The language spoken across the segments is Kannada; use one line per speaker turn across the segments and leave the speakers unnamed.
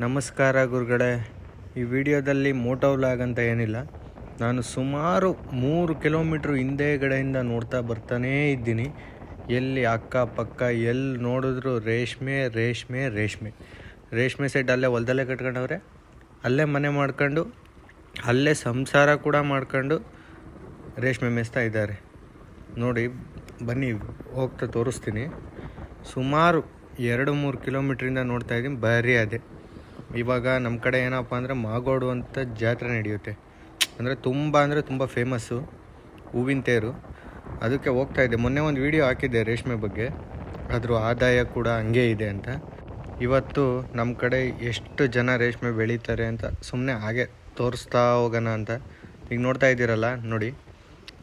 ನಮಸ್ಕಾರ ಗುರುಗಳೇ. ಈ ವಿಡಿಯೋದಲ್ಲಿ ಮೋಟೋ ವ್ಲಾಗ್ ಅಂತ ಏನಿಲ್ಲ. ನಾನು ಸುಮಾರು ಮೂರು ಕಿಲೋಮೀಟ್ರ್ ಹಿಂದೆಗಡೆಯಿಂದ ನೋಡ್ತಾ ಬರ್ತಾನೇ ಇದ್ದೀನಿ. ಎಲ್ಲಿ ಅಕ್ಕಪಕ್ಕ ಎಲ್ಲಿ ನೋಡಿದ್ರು ರೇಷ್ಮೆ ರೇಷ್ಮೆ ರೇಷ್ಮೆ. ರೇಷ್ಮೆ ಸೆಟ್ ಅಲ್ಲೇ ಹೊಲದಲ್ಲೇ ಕಟ್ಕೊಂಡವ್ರೆ. ಅಲ್ಲೇ ಮನೆ ಮಾಡ್ಕೊಂಡು, ಅಲ್ಲೇ ಸಂಸಾರ ಕೂಡ ಮಾಡ್ಕೊಂಡು ರೇಷ್ಮೆ ಮೇಯಿಸ್ತಾ ಇದ್ದಾರೆ. ನೋಡಿ, ಬನ್ನಿ, ಹೋಗ್ತಾ ತೋರಿಸ್ತೀನಿ. ಸುಮಾರು ಎರಡು ಮೂರು ಕಿಲೋಮೀಟ್ರಿಂದ ನೋಡ್ತಾ ಇದ್ದೀನಿ. ಬರೀ ಅದೇ. ಇವಾಗ ನಮ್ಮ ಕಡೆ ಏನಪ್ಪ ಅಂದರೆ ಮಾಗೋಡು ಅಂತ ಜಾತ್ರೆ ನಡೆಯುತ್ತೆ. ಅಂದರೆ ತುಂಬ ಅಂದರೆ ತುಂಬ ಫೇಮಸ್ಸು ಹೂವಿನ ತೇರು. ಅದಕ್ಕೆ ಹೋಗ್ತಾ ಇದ್ದೆ. ಮೊನ್ನೆ ಒಂದು ವಿಡಿಯೋ ಹಾಕಿದ್ದೆ ರೇಷ್ಮೆ ಬಗ್ಗೆ. ಅದ್ರ ಆದಾಯ ಕೂಡ ಹಂಗೆ ಇದೆ ಅಂತ. ಇವತ್ತು ನಮ್ಮ ಕಡೆ ಎಷ್ಟು ಜನ ರೇಷ್ಮೆ ಬೆಳೀತಾರೆ ಅಂತ ಸುಮ್ಮನೆ ಹಾಗೆ ತೋರಿಸ್ತಾ ಹೋಗೋಣ ಅಂತ. ಈಗ ನೋಡ್ತಾ ಇದ್ದೀರಲ್ಲ, ನೋಡಿ.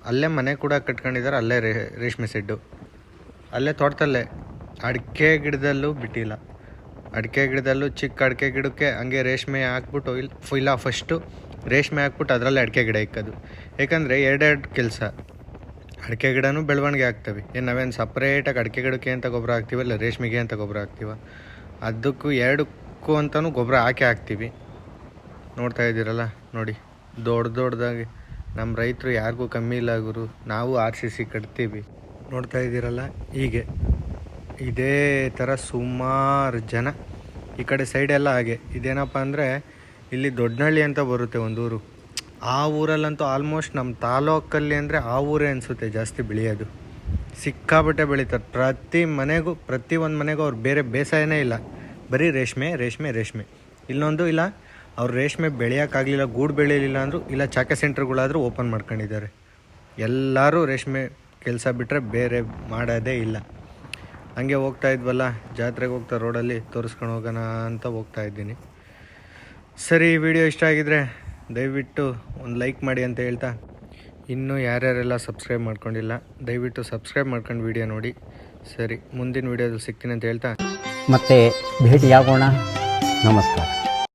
ಅಲ್ಲೇ ಮನೆ ಕೂಡ ಕಟ್ಕೊಂಡಿದ್ದಾರೆ, ಅಲ್ಲೇ ರೇಷ್ಮೆ ಸೆಡ್ಡು ಅಲ್ಲೇ ತೋಟದಲ್ಲೇ. ಅಡಿಕೆ ಗಿಡದಲ್ಲೂ ಬಿಟ್ಟಿಲ್ಲ. ಅಡಿಕೆ ಗಿಡದಲ್ಲೂ ಚಿಕ್ಕ ಅಡಿಕೆ ಗಿಡಕ್ಕೆ ಹಂಗೆ ರೇಷ್ಮೆ ಹಾಕ್ಬಿಟ್ಟು ಇಲ್ಲಿ ಫುಲ್ಲ ಫಸ್ಟು ರೇಷ್ಮೆ ಹಾಕ್ಬಿಟ್ಟು ಅದರಲ್ಲೇ ಅಡಿಕೆ ಗಿಡ ಇಕ್ಕೋದು. ಏಕೆಂದರೆ ಎರಡೆರಡು ಕೆಲಸ. ಅಡಿಕೆ ಗಿಡನೂ ಬೆಳವಣಿಗೆ ಆಗ್ತವೆ ಏನು ನಾವೇನು ಸಪ್ರೇಟಾಗಿ ಅಡಿಕೆ ಗಿಡಕ್ಕೆ ಅಂತ ಗೊಬ್ಬರ ಹಾಕ್ತೀವಲ್ಲ ರೇಷ್ಮೆಗೆ ಅಂತ ಗೊಬ್ಬರ ಹಾಕ್ತೀವ? ಅದಕ್ಕೂ ಎರಡಕ್ಕೂ ಅಂತಲೂ ಗೊಬ್ಬರ ಹಾಕಿ ಹಾಕ್ತೀವಿ. ನೋಡ್ತಾ ಇದ್ದೀರಲ್ಲ, ನೋಡಿ. ದೊಡ್ಡ ದೊಡ್ಡದಾಗಿ. ನಮ್ಮ ರೈತರು ಯಾರಿಗೂ ಕಮ್ಮಿ ಇಲ್ಲ ಗುರು, ನಾವು ಆರ್ ಸಿ ಸಿ ಕಟ್ತೀವಿ. ನೋಡ್ತಾ ಇದ್ದೀರಲ್ಲ, ಹೀಗೆ. ಇದೇ ಥರ ಸುಮಾರು ಜನ ಈ ಕಡೆ ಸೈಡೆಲ್ಲ ಹಾಗೆ. ಇದೇನಪ್ಪ ಅಂದರೆ ಇಲ್ಲಿ ದೊಡ್ಡನಹಳ್ಳಿ ಅಂತ ಬರುತ್ತೆ ಒಂದು ಊರು ಆ ಊರಲ್ಲಂತೂ ಆಲ್ಮೋಸ್ಟ್ ನಮ್ಮ ತಾಲೂಕಲ್ಲಿ ಅಂದರೆ ಆ ಊರೇ ಅನಿಸುತ್ತೆ ಜಾಸ್ತಿ ಬೆಳೆಯೋದು. ಸಿಕ್ಕಾಬಟ್ಟೆ ಬೆಳೀತಾರೆ. ಪ್ರತಿ ಮನೆಗೂ, ಪ್ರತಿ ಒಂದು ಮನೆಗೂ ಅವ್ರು ಬೇರೆ ಬೇಸಾಯನೇ ಇಲ್ಲ. ಬರೀ ರೇಷ್ಮೆ ರೇಷ್ಮೆ ರೇಷ್ಮೆ. ಇಲ್ಲೊಂದು ಇಲ್ಲ, ಅವ್ರು ರೇಷ್ಮೆ ಬೆಳೆಯೋಕ್ಕಾಗಲಿಲ್ಲ, ಗೂಡು ಬೆಳೆಯಲಿಲ್ಲ ಅಂದರೂ, ಇಲ್ಲ ಚಾಕೆ ಸೆಂಟ್ರ್ಗಳಾದರೂ ಓಪನ್ ಮಾಡ್ಕೊಂಡಿದ್ದಾರೆ. ಎಲ್ಲರೂ ರೇಷ್ಮೆ ಕೆಲಸ ಬಿಟ್ಟರೆ ಬೇರೆ ಮಾಡೋದೇ ಇಲ್ಲ. ಹಂಗೆ ಹೋಗ್ತಾ ಇದ್ವಲ್ಲ, ಜಾತ್ರೆಗೆ ಹೋಗ್ತಾ ರೋಡಲ್ಲಿ ತೋರಿಸ್ಕೊಂಡು ಹೋಗೋಣ ಅಂತ ಹೋಗ್ತಾ ಇದ್ದೀನಿ. ಸರಿ ವಿಡಿಯೋ ಇಷ್ಟ ಆಗಿದ್ರೆ ದಯವಿಟ್ಟು ಒಂದು ಲೈಕ್ ಮಾಡಿ ಅಂತ ಹೇಳ್ತಾ, ಇನ್ನೂ ಯಾರ್ಯಾರೆಲ್ಲ ಸಬ್ಸ್ಕ್ರೈಬ್ ಮಾಡ್ಕೊಂಡಿಲ್ಲ, ದಯವಿಟ್ಟು ಸಬ್ಸ್ಕ್ರೈಬ್ ಮಾಡ್ಕೊಂಡು ವಿಡಿಯೋ ನೋಡಿ. ಸರಿ, ಮುಂದಿನ ವಿಡಿಯೋದಲ್ಲಿ ಸಿಗ್ತೀನಿ ಅಂತ ಹೇಳ್ತಾ.
ಮತ್ತೆ ಭೇಟಿಯಾಗೋಣ. ನಮಸ್ಕಾರ.